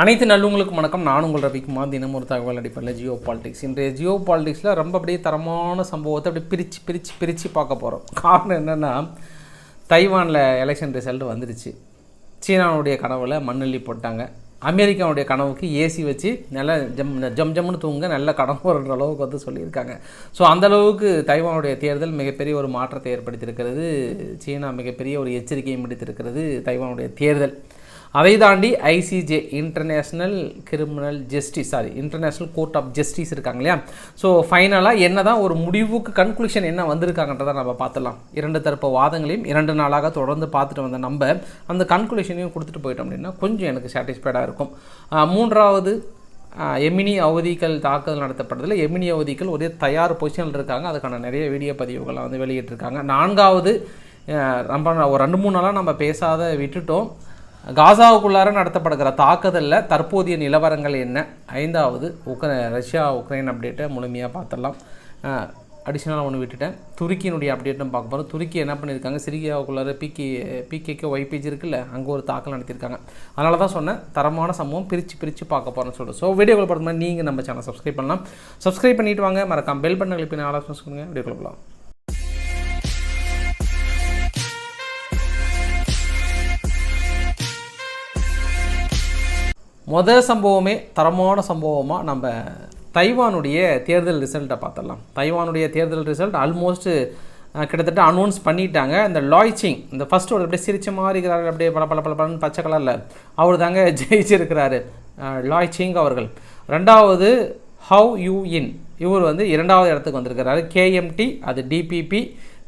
அனைத்து நல்லவங்களுக்கும் வணக்கம். நான் உங்கள் ரவிக்குமார். தினம் ஒரு தகவல் அடிப்படையில் ஜியோ பாலிடிக்ஸ். இன்றைய ஜியோ பாலிடிக்ஸில் ரொம்ப அப்படியே தரமான சம்பவத்தை அப்படியே பிரித்து பிரித்து பிரித்து பார்க்க போகிறோம் காரணம் என்னென்னா தைவானில் எலெக்ஷன் ரிசல்ட் வந்துடுச்சு சீனாவுடைய கனவில் மண்ணள்ளி போட்டாங்க. அமெரிக்காவுடைய கனவுக்கு ஏசி வச்சு நல்லா ஜம் ஜம் ஜம்னு தூங்க நல்ல கடன் வருன்ற அளவுக்கு வந்து சொல்லியிருக்காங்க. ஸோ அந்தளவுக்கு தைவானுடைய தேர்தல் மிகப்பெரிய ஒரு மாற்றத்தை ஏற்படுத்தியிருக்கிறது. சீனா மிகப்பெரிய ஒரு எச்சரிக்கையை முடித்திருக்கிறது தைவானுடைய தேர்தல். அதை தாண்டி ICJ international criminal justice sorry international court of justice இருக்காங்க இல்லையா? ஸோ ஃபைனலாக என்ன தான் ஒரு முடிவுக்கு கன்க்ளூஷன் என்ன வந்திருக்காங்கன்றதை நம்ம பார்த்துடலாம். இரண்டு தரப்பு வாதங்களையும் இரண்டு நாளாக தொடர்ந்து பார்த்துட்டு வந்த நம்ம அந்த கன்க்ளூஷனையும் கொடுத்துட்டு போயிட்டோம் அப்படின்னா கொஞ்சம் எனக்கு சாட்டிஸ்ஃபைடாக இருக்கும். மூன்றாவது எமினி அவதிகள் தாக்குதல் நடத்தப்பட்டதில் எமினி அவதிகள் ஒரே தயார் பொசிஷனில் இருக்காங்க. அதுக்கான நிறைய வீடியோ பதிவுகளை வந்து வெளியிட்டிருக்காங்க. நான்காவது ஆஹ் ரொம்ப ஒரு ரெண்டு மூணு நாளாக நம்ம பேசாத விட்டுட்டோம். காசாவுக்குள்ளார நடத்தப்படுகிற தாக்குதலில் தற்போதைய நிலவரங்கள் என்ன? ஐந்தாவது உக்ரை ரஷ்யா உக்ரைன் அப்டேட்டை முழுமையாக பார்த்துடலாம் அடிஷ்னலாக ஒன்று விட்டுட்டேன். துருக்கியினுடைய அப்டேட்டும் பார்க்க போகிறோம் துருக்கி என்ன பண்ணியிருக்காங்க? சிரியாவுக்குள்ளார பிகே பிகேக்கு ஒய்பிஜி இருக்குல்ல அங்கே ஒரு தாக்கல் நடத்தியிருக்காங்க. அதனால தான் சொன்னேன் தரமான சம்பவம் பிரித்து பிரித்து பார்க்க போகிறேன்னு சொல்லிட்டு. ஸோ வீடியோக்குள்ள பார்த்த நீங்கள் நம்ம சேனல் சப்ஸ்கிரைப் பண்ணலாம். சப்ஸ்கிரைப் பண்ணிவிட்டு வாங்க. மறக்காம பெல் பண்ண கிளிப்பின ஆலோசனை சொல்லுங்கள் வீடியோக்குள்ள போகலாம் முதல் சம்பவமே தரமான சம்பவமாக நம்ம தைவானுடைய தேர்தல் ரிசல்ட்டை பார்த்துடலாம். தைவானுடைய தேர்தல் ரிசல்ட் ஆல்மோஸ்ட்டு கிட்டத்தட்ட அனௌன்ஸ் பண்ணிட்டாங்க. இந்த லாய்ச்சிங் இந்த ஃபர்ஸ்ட் ஒரு அப்படியே சிரிச்ச மாதிரி இருக்கிறாரு. அப்படியே பல பல பல பலன்னு பச்சை கலரில் அவர் தாங்க ஜெயிச்சிருக்கிறாரு. லாய்ச்சிங் அவர்கள். ரெண்டாவது ஹவ் யூ இன் இவர் வந்து இரண்டாவது இடத்துக்கு வந்திருக்கிறாரு. கேஎம்டி அது டிபிபி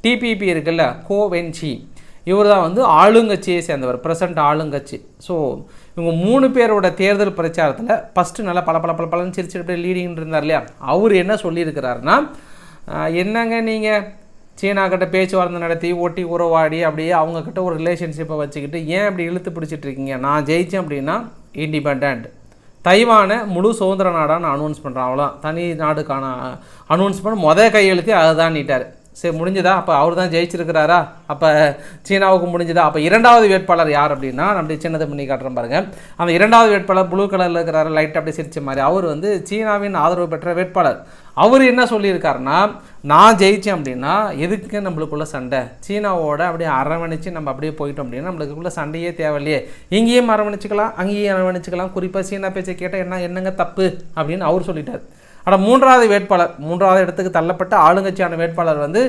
டிபிபி இருக்குல்ல கோவென்சி இவர் தான் வந்து ஆளுங்கட்சியை சேர்ந்தவர். ப்ரெசண்ட் ஆளுங்கட்சி. ஸோ இவங்க மூணு பேரோட தேர்தல் பிரச்சாரத்தில் ஃபஸ்ட்டு நல்லா பல பல பல பலன்னு சிரிச்சுட்டு லீடிங் இருந்தார் இல்லையா? அவர் என்ன சொல்லியிருக்கிறாருன்னா என்னங்க நீங்கள் சீனா கிட்ட பேச்சுவார்த்தை நடத்தி ஒட்டி உறவாடி அப்படியே அவங்கக்கிட்ட ஒரு ரிலேஷன்ஷிப்பை வச்சுக்கிட்டு ஏன் அப்படி இழுத்து பிடிச்சிட்டு இருக்கீங்க? நான் ஜெயித்தேன் அப்படின்னா இண்டிபெண்ட் தைவானை முழு சுதந்திர நாடான்னு அனௌன்ஸ் பண்ணுறான் அவ்வளோ தனி நாடுக்கான அனௌன்ஸ் பண்ண மொதல் கையெழுத்து அதுதான் நீட்டார் சரி முடிஞ்சதா? அப்போ அவர் தான் ஜெயிச்சிருக்கிறாரா? அப்போ சீனாவுக்கு முடிஞ்சதா? அப்போ இரண்டாவது வேட்பாளர் யார் அப்படின்னா நம்ம சின்னதை பண்ணி காட்டுறோம் பாருங்க. அந்த இரண்டாவது வேட்பாளர் ப்ளூ கலரில் இருக்கிறாரு லைட் அப்படி சிரிச்ச மாதிரி. அவர் வந்து சீனாவின் ஆதரவு பெற்ற வேட்பாளர். அவர் என்ன சொல்லியிருக்காருன்னா நான் ஜெயித்தேன் அப்படின்னா எதுக்கு நம்மளுக்குள்ள சண்டை? சீனாவோட அப்படியே அரவணைச்சு நம்ம அப்படியே போயிட்டோம் அப்படின்னா நம்மளுக்குள்ள சண்டையே தேவையில்லையே. இங்கேயும் அரவணைச்சிக்கலாம் அங்கேயும் அரவணைச்சிக்கலாம். குறிப்பாக சீனா பேச்சை கேட்டால் என்ன என்னங்க தப்பு? அப்படின்னு அவர் சொல்லிட்டார். ஆனால் மூன்றாவது வேட்பாளர் மூன்றாவது இடத்துக்கு தள்ளப்பட்ட ஆளுங்கட்சியான வேட்பாளர் வந்து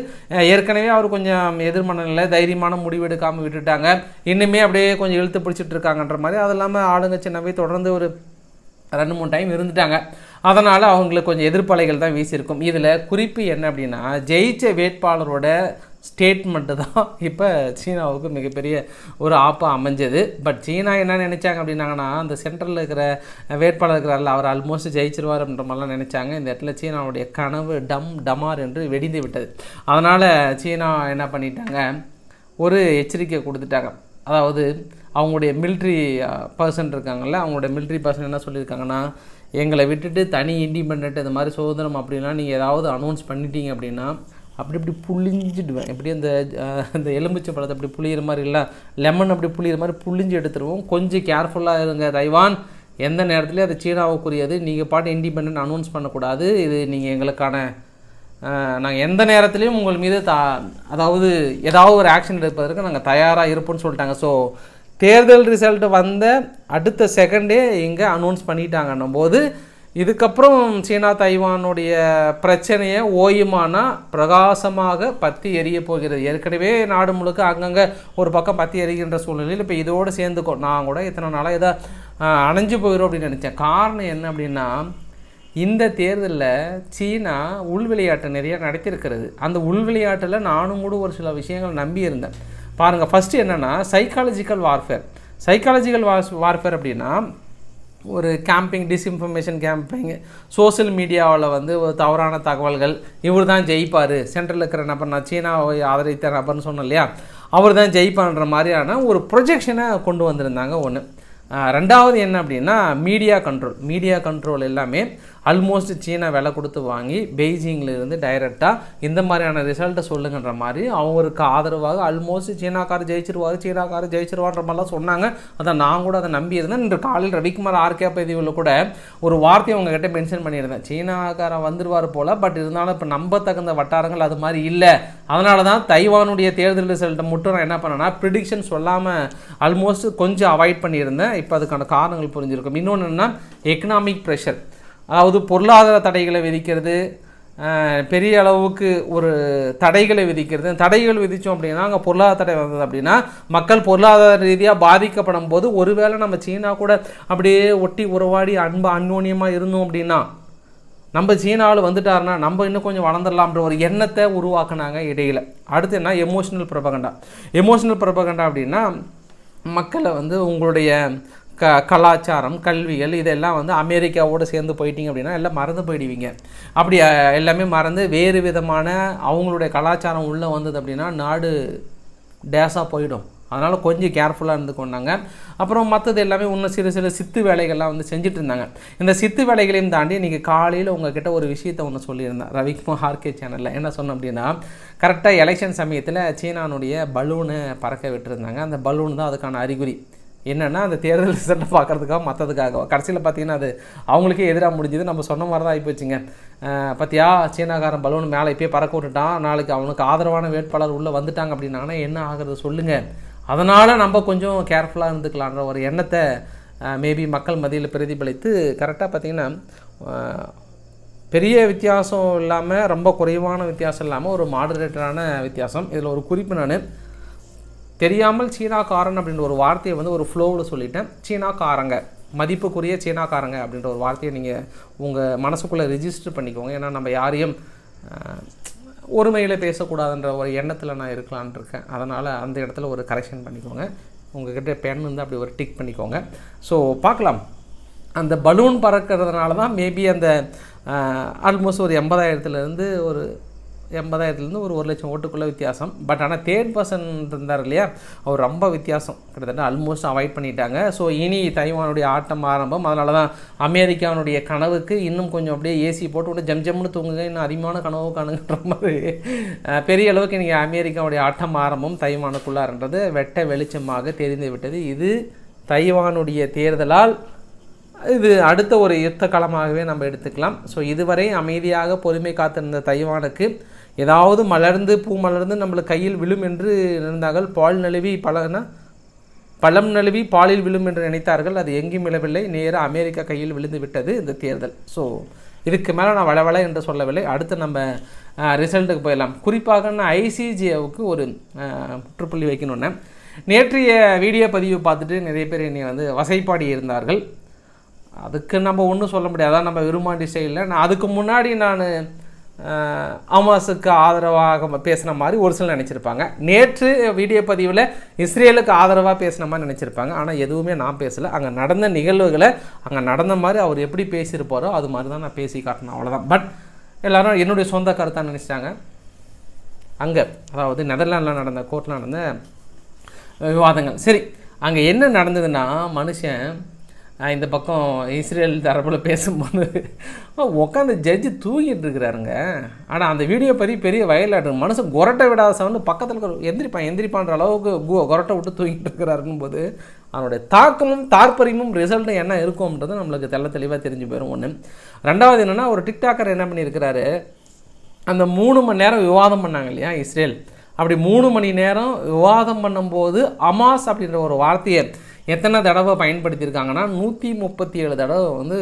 ஏற்கனவே அவர் கொஞ்சம் எதிர்மனநிலை தைரியமான முடிவு எடுக்காமல் விட்டுட்டாங்க. இன்னுமே அப்படியே கொஞ்சம் இழுத்து பிடிச்சிட்டு இருக்காங்கன்ற மாதிரி. அது இல்லாமல் ஆளுங்கட்சினாவே தொடர்ந்து ஒரு ரெண்டு மூணு டைம் இருந்துட்டாங்க. அதனால் அவங்களுக்கு கொஞ்சம் எதிர்ப்பலைகள் தான் வீசியிருக்கும். இதில் குறிப்பு என்ன அப்படின்னா ஜெயிச்ச வேட்பாளரோட ஸ்டேட்மெண்ட்டு தான் இப்போ சீனாவுக்கு மிகப்பெரிய ஒரு ஆப்பாக அமைஞ்சது. பட் சீனா என்ன நினச்சாங்க அப்படின்னாங்கன்னா அந்த சென்டரில் இருக்கிற வேட்பாளர் இருக்கிறாரில் அவர் ஆல்மோஸ்ட் ஜெயிச்சிருவார் அப்படின்ற மாதிரிலாம் நினச்சாங்க. இந்த இடத்துல சீனாவுடைய கனவு டம் டமார் என்று வெடிந்து விட்டது. அதனால் சீனா என்ன பண்ணிட்டாங்க? ஒரு எச்சரிக்கை கொடுத்துட்டாங்க. அதாவது அவங்களுடைய மிலிட்ரி பர்சன் இருக்காங்கல்ல அவங்களுடைய மிலிட்ரி பர்சன் என்ன சொல்லியிருக்காங்கன்னா எங்களை விட்டுட்டு தனி இண்டிபெண்ட் இந்த மாதிரி சுதந்திரம் அப்படின்னா நீங்கள் ஏதாவது அனௌன்ஸ் பண்ணிட்டீங்க அப்படின்னா அப்படி இப்படி புளிஞ்சிடுவேன் எப்படி அந்த அந்த எலுமிச்சை பழத்தை அப்படி புளியிற மாதிரி இல்லை லெமன் அப்படி புளியிற மாதிரி புளிஞ்சு எடுத்துருவோம். கொஞ்சம் கேர்ஃபுல்லாக இருங்க தைவான். எந்த நேரத்துலையும் அது சீனாவுக்குரியது நீங்கள் பாட்டு இண்டிபெண்ட் அனௌன்ஸ் பண்ணக்கூடாது. இது நீங்கள் எங்களுக்கான நாங்கள் எந்த நேரத்துலையும் உங்கள் மீது தா அதாவது ஏதாவது ஒரு ஆக்ஷன் எடுப்பதற்கு நாங்கள் தயாராக இருப்போம்னு சொல்லிட்டாங்க. ஸோ தேர்தல் ரிசல்ட் வந்த அடுத்த செகண்டே இங்கே அனௌன்ஸ் பண்ணிட்டாங்கன்னும் போது இதுக்கப்புறம் சீனா தைவானுடைய பிரச்சனையை ஓயுமானா பிரகாசமாக பற்றி எரிய போகிறது. ஏற்கனவே நாடு முழுக்க அங்கங்கே ஒரு பக்கம் பற்றி எரிகின்ற சூழ்நிலையில் இப்போ இதோடு சேர்ந்துக்கோ. நான் கூட இத்தனை நாளாக இதை அணைஞ்சு போயிடும் அப்படின்னு நினச்சேன். காரணம் என்ன அப்படின்னா இந்த தேர்தலில் சீனா உள் விளையாட்டு நிறைய நடத்தியிருக்கிறது. அந்த உள் விளையாட்டில் நானும் கூட ஒரு சில விஷயங்கள் நம்பி இருந்தேன். பாருங்கள் ஃபஸ்ட்டு என்னென்னா சைக்காலஜிக்கல் வார்ஃபேர் சைக்காலஜிக்கல் வார்ஃபேர் அப்படின்னா ஒரு கேம்பிங் டிஸ்இன்ஃபர்மேஷன் கேம்பிங் சோஷியல் மீடியாவில் வந்து ஒரு தவறான தகவல்கள். இவர் தான் ஜெயிப்பார் சென்ட்ரலில் இருக்கிற நபர் நான் சீனாவை ஆதரித்த நபர்னு சொன்னேன் இல்லையா? அவர் தான் ஜெயிப்பான்ற மாதிரியான ஒரு ப்ரொஜெக்ஷனை கொண்டு வந்திருந்தாங்க ஒன்று ரெண்டாவது என்ன அப்படின்னா மீடியா கண்ட்ரோல் மீடியா கண்ட்ரோல் எல்லாமே ஆல்மோஸ்ட் சீனா விலை கொடுத்து வாங்கி பெய்ஜிங்கில் இருந்து டைரெக்டாக இந்த மாதிரியான ரிசல்ட்டை சொல்லுங்கன்ற மாதிரி அவருக்கு ஆதரவாக ஆல்மோஸ்ட் சீனாக்காரர் ஜெயிச்சிருவாரு சீனாக்காரர் ஜெயிச்சிருவான்ற மாதிரிலாம் சொன்னாங்க. அதான் நான் கூட அதை நம்பி இருந்தேன் இன்று காலையில் ரவிக்குமார் ஆர்கே பதிவில் கூட ஒரு வார்த்தையை உங்ககிட்ட மென்ஷன் பண்ணியிருந்தேன். சீனாக்காரன் வந்துருவார் போல் பட் இருந்தாலும் இப்போ நம்ப தகுந்த வட்டாரங்கள் அது மாதிரி இல்லை. அதனால தான் தைவானுடைய தேர்தல் ரிசல்ட்டை மட்டும் நான் என்ன பண்ணேன்னா ப்ரிடிக்ஷன் சொல்லாமல் ஆல்மோஸ்ட் கொஞ்சம் அவாய்ட் பண்ணியிருந்தேன். இப்போ அதுக்கான காரணங்கள் புரிஞ்சிருக்கும். இன்னொன்று என்னன்னா எக்கனாமிக் ப்ரெஷர் அதாவது பொருளாதார தடைகளை விதிக்கிறது பெரிய அளவுக்கு ஒரு தடைகளை விதிக்கிறது. தடைகள் விதித்தோம் அப்படின்னா அங்கே பொருளாதார தடை வந்தது அப்படின்னா மக்கள் பொருளாதார ரீதியாக பாதிக்கப்படும் போது ஒருவேளை நம்ம சீனா கூட அப்படியே ஒட்டி உறவாடி அன்பு அந்யோன்யமாக இருந்தோம் அப்படின்னா நம்ம சீனாவில் வந்துட்டாருன்னா நம்ம இன்னும் கொஞ்சம் வளர்ந்துடலாம்ன்ற ஒரு எண்ணத்தை உருவாக்குனாங்க இடையில். அடுத்து என்ன? எமோஷனல் ப்ரொபகண்டா எமோஷனல் ப்ரொபகண்டா அப்படின்னா மக்களை வந்து உங்களுடைய க கலாச்சாரம் கல்விகள் இதெல்லாம் வந்து அமெரிக்காவோடு சேர்ந்து போயிட்டீங்க அப்படின்னா எல்லாம் மறந்து போயிடுவீங்க. அப்படி எல்லாமே மறந்து வேறு விதமான அவங்களுடைய கலாச்சாரம் உள்ளே வந்தது அப்படின்னா நாடு டேஸாக போயிடும். அதனால் கொஞ்சம் கேர்ஃபுல்லாக இருந்துக்கொண்டாங்க அப்புறம் மற்றது எல்லாமே இன்னும் சிறு சிறு சித்து வேலைகள்லாம் வந்து செஞ்சுட்டு இருந்தாங்க இந்த சித்து வேலைகளையும் தாண்டி இன்றைக்கி காலையில் உங்ககிட்ட ஒரு விஷயத்தை ஒன்று சொல்லியிருந்தேன். ரவிக்குமார் ஆர்கே சேனலில். என்ன சொன்னேன் அப்படின்னா கரெக்டாக எலெக்ஷன் சமயத்தில் சீனானுடைய பலூனை பறக்க விட்டுருந்தாங்க. அந்த பலூன் தான் அதுக்கான அறிகுறி. என்னென்னா அந்த தேர்தல் ரிசல்ட்டை பார்க்கறதுக்காக மற்றதுக்காக கடைசியில் பார்த்தீங்கன்னா அது அவங்களுக்கே எதிராக முடிஞ்சது. நம்ம சொன்ன மாதிரி தான் ஆகிப்போச்சுங்க பார்த்தியா சீனாக்காரன் பலூன் மேலே இப்போயே பறக்க விட்டுட்டான். நாளைக்கு அவனுக்கு ஆதரவான வேட்பாளர் உள்ளே வந்துட்டாங்க அப்படின்னாங்கன்னா என்ன ஆகிறது சொல்லுங்கள் அதனால் நம்ம கொஞ்சம் கேர்ஃபுல்லாக இருந்துக்கலான்ற ஒரு எண்ணத்தை மேபி மக்கள் மத்தியில் பிரதிபலித்து கரெக்டாக பார்த்தீங்கன்னா பெரிய வித்தியாசம் இல்லாமல் ரொம்ப குறைவான வித்தியாசம் இல்லாமல் ஒரு மாடரேட்டரான வித்தியாசம். இதில் ஒரு குறிப்பு நான். தெரியாமல் சீனாக்காரன் அப்படின்ற ஒரு வார்த்தையை வந்து ஒரு ஃப்ளோவில் சொல்லிட்டேன். சீனாக்காரங்க மதிப்புக்குரிய சீனாக்காரங்க அப்படின்ற ஒரு வார்த்தையை நீங்கள் உங்கள் மனசுக்குள்ளே ரிஜிஸ்டர் பண்ணிக்கோங்க. ஏன்னா நம்ம யாரையும் ஒருமையில் பேசக்கூடாதுன்ற ஒரு எண்ணத்தில் நான் இருக்கலான் இருக்கேன். அதனால் அந்த இடத்துல ஒரு கரெக்ஷன் பண்ணிக்கோங்க. உங்ககிட்ட பென் வந்து அப்படி ஒரு டிக் பண்ணிக்கோங்க. ஸோ பார்க்கலாம். அந்த பலூன் பறக்கிறதுனால தான் மேபி அந்த ஆல்மோஸ்ட் ஒரு எண்பதாயிரத்துலேருந்து ஒரு எண்பதாயிரத்துலேருந்து ஒரு ஒரு லட்சம் ஓட்டுக்குள்ளே வித்தியாசம். பட் ஆனால் தேர்ட் பர்சன் இருந்தார் இல்லையா? அவர் ரொம்ப வித்தியாசம். கிட்டத்தட்ட ஆல்மோஸ்ட் அவாய்ட் பண்ணிட்டாங்க. ஸோ இனி தைவானுடைய ஆட்டம் ஆரம்பம். அதனால தான் அமெரிக்காவுடைய கனவுக்கு இன்னும் கொஞ்சம் அப்படியே ஏசி போட்டு விட்டு ஜம் ஜம்னு தூங்குங்க. இன்னும் அதிகமான கனவு காணுங்கிற மாதிரி பெரிய அளவுக்கு நீங்கள் அமெரிக்காவுடைய ஆட்டம் ஆரம்பம் தைவானுக்குள்ளார்ன்றது வெட்ட வெளிச்சமாக தெரிந்து விட்டது. இது தைவானுடைய தேர்தலால் இது அடுத்த ஒரு யுத்த களமாகவே நம்ம எடுத்துக்கலாம். ஸோ இதுவரை அமைதியாக பொறுமை காத்திருந்த தைவானுக்கு ஏதாவது மலர்ந்து பூ மலர்ந்து நம்மளுக்கு கையில் விழும் என்று இருந்தார்கள் பால் நழுவி பலனா பழம் நழுவி பாலில் விழும் என்று நினைத்தார்கள். அது எங்கேயும் விழவில்லை. நேராக அமெரிக்கா கையில் விழுந்து விட்டது இந்த தேர்தல். ஸோ இதுக்கு மேலே நான் வளவள என்று சொல்லவில்லை. அடுத்து நம்ம ரிசல்ட்டுக்கு போயிடலாம். குறிப்பாக நான் ஐசிஜிஓவுக்கு ஒரு முற்றுப்புள்ளி வைக்கணுன்னே நேற்றைய வீடியோ பதிவு பார்த்துட்டு நிறைய பேர் என்னை வந்து வசைப்பாடி இருந்தார்கள். அதுக்கு நம்ம ஒன்றும் சொல்ல முடியாது. அதான் நம்ம விரும்பாண்டி ஸ்டைலில் நான் அதுக்கு முன்னாடி நான் அமாஸுக்கு ஆதரவாக பேசின மாதிரி ஒரு சிலர் நினச்சிருப்பாங்க. நேற்று வீடியோ பதிவில் இஸ்ரேலுக்கு ஆதரவாக பேசின மாதிரி நினச்சிருப்பாங்க. ஆனால் எதுவுமே நான் பேசலை. அங்கே நடந்த நிகழ்வுகளை அங்கே நடந்த மாதிரி அவர் எப்படி பேசியிருப்பாரோ அது மாதிரி தான் நான் பேசி காட்டினேன் அவ்வளோதான் பட் எல்லாரும் என்னுடைய சொந்த கருத்தாக நினச்சிட்டாங்க. அங்கே அதாவது நெதர்லாண்டில் நடந்த கோர்ட்டில் நடந்த விவாதங்கள். சரி அங்கே என்ன நடந்ததுன்னா மனுஷன் இந்த பக்கம் இஸ்ரேல் தரப்பில் பேசும்போது உட்காந்து ஜட்ஜு தூங்கிட்டு இருக்கிறாருங்க. ஆனால் அந்த வீடியோ பற்றி பெரிய வயலாட்டு. மனுஷன் கொரட்டை விடாத சவுண்டு பக்கத்தில் இருக்கிற எந்திரிப்பான் எந்திரிப்பான்ற அளவுக்கு கொரட்டை விட்டு தூங்கிட்டு இருக்கிறாருங்கும் போது அவனுடைய தாக்கமும் தாற்பரியமும் ரிசல்ட்டும் என்ன இருக்கும்ன்றது நம்மளுக்கு தெள்ள தெளிவாக தெரிஞ்சு போயிடும் ஒன்று ரெண்டாவது என்னென்னா ஒரு டிக்டாக்கர் என்ன பண்ணியிருக்கிறாரு? அந்த மூணு மணி நேரம் விவாதம் பண்ணாங்க இல்லையா இஸ்ரேல். அப்படி மூணு மணி நேரம் விவாதம் பண்ணும்போது அமாஸ் அப்படின்ற ஒரு வார்த்தையை எத்தனை தடவை பயன்படுத்தியிருக்காங்கன்னா நூற்றி முப்பத்தி ஏழு தடவை வந்து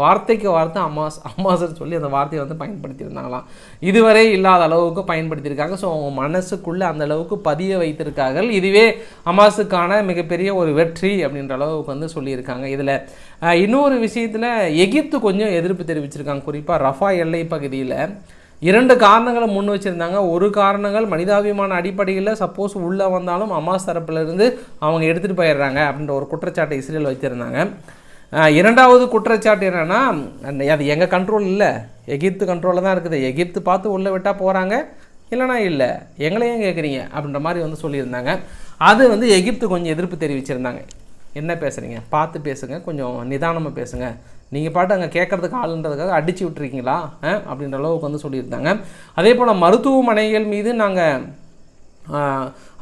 வார்த்தைக்கு வார்த்தை அம்மாஸ் அம்மாசர் சொல்லி அந்த வார்த்தையை வந்து பயன்படுத்தியிருந்தாங்களாம். இதுவரை இல்லாத அளவுக்கு பயன்படுத்தியிருக்காங்க. ஸோ அவங்க மனசுக்குள்ளே அந்த அளவுக்கு பதிய வைத்திருக்கார்கள். இதுவே அமாஸுக்கான மிகப்பெரிய ஒரு வெற்றி அப்படின்ற அளவுக்கு வந்து சொல்லியிருக்காங்க. இதில் இன்னொரு விஷயத்தில் எகிப்து கொஞ்சம் எதிர்ப்பு தெரிவிச்சிருக்காங்க. குறிப்பாக ரஃபா எல்லை பகுதியில் இரண்டு காரணங்களை முன் வச்சுருந்தாங்க. ஒரு காரணங்கள் மனிதாபிமான அடிப்படையில் சப்போஸ் உள்ளே வந்தாலும் அமாஸ் தரப்புலேருந்து அவங்க எடுத்துகிட்டு போயிடுறாங்க அப்படின்ற ஒரு குற்றச்சாட்டை இஸ்ரேல் வச்சுருந்தாங்க இரண்டாவது குற்றச்சாட்டு என்னென்னா அது எங்கள் கண்ட்ரோல் இல்லை. எகிப்து கண்ட்ரோலில் தான் இருக்குது. எகிப்து பார்த்து உள்ளே விட்டால் போகிறாங்க இல்லைனா இல்லை. எங்களையும் கேட்குறீங்க அப்படின்ற மாதிரி வந்து சொல்லியிருந்தாங்க. அது வந்து எகிப்து கொஞ்சம் எதிர்ப்பு தெரிவிச்சிருந்தாங்க. என்ன பேசுகிறீங்க பார்த்து பேசுங்க. கொஞ்சம் நிதானமாக பேசுங்க. நீங்கள் பாட்டு அங்கே கேட்குறதுக்கு ஆளுன்றதுக்காக அடிச்சு விட்டுருக்கீங்களா? அப்படின்ற அளவுக்கு வந்து சொல்லியிருந்தாங்க. அதே போல் மருத்துவமனைகள் மீது நாங்கள்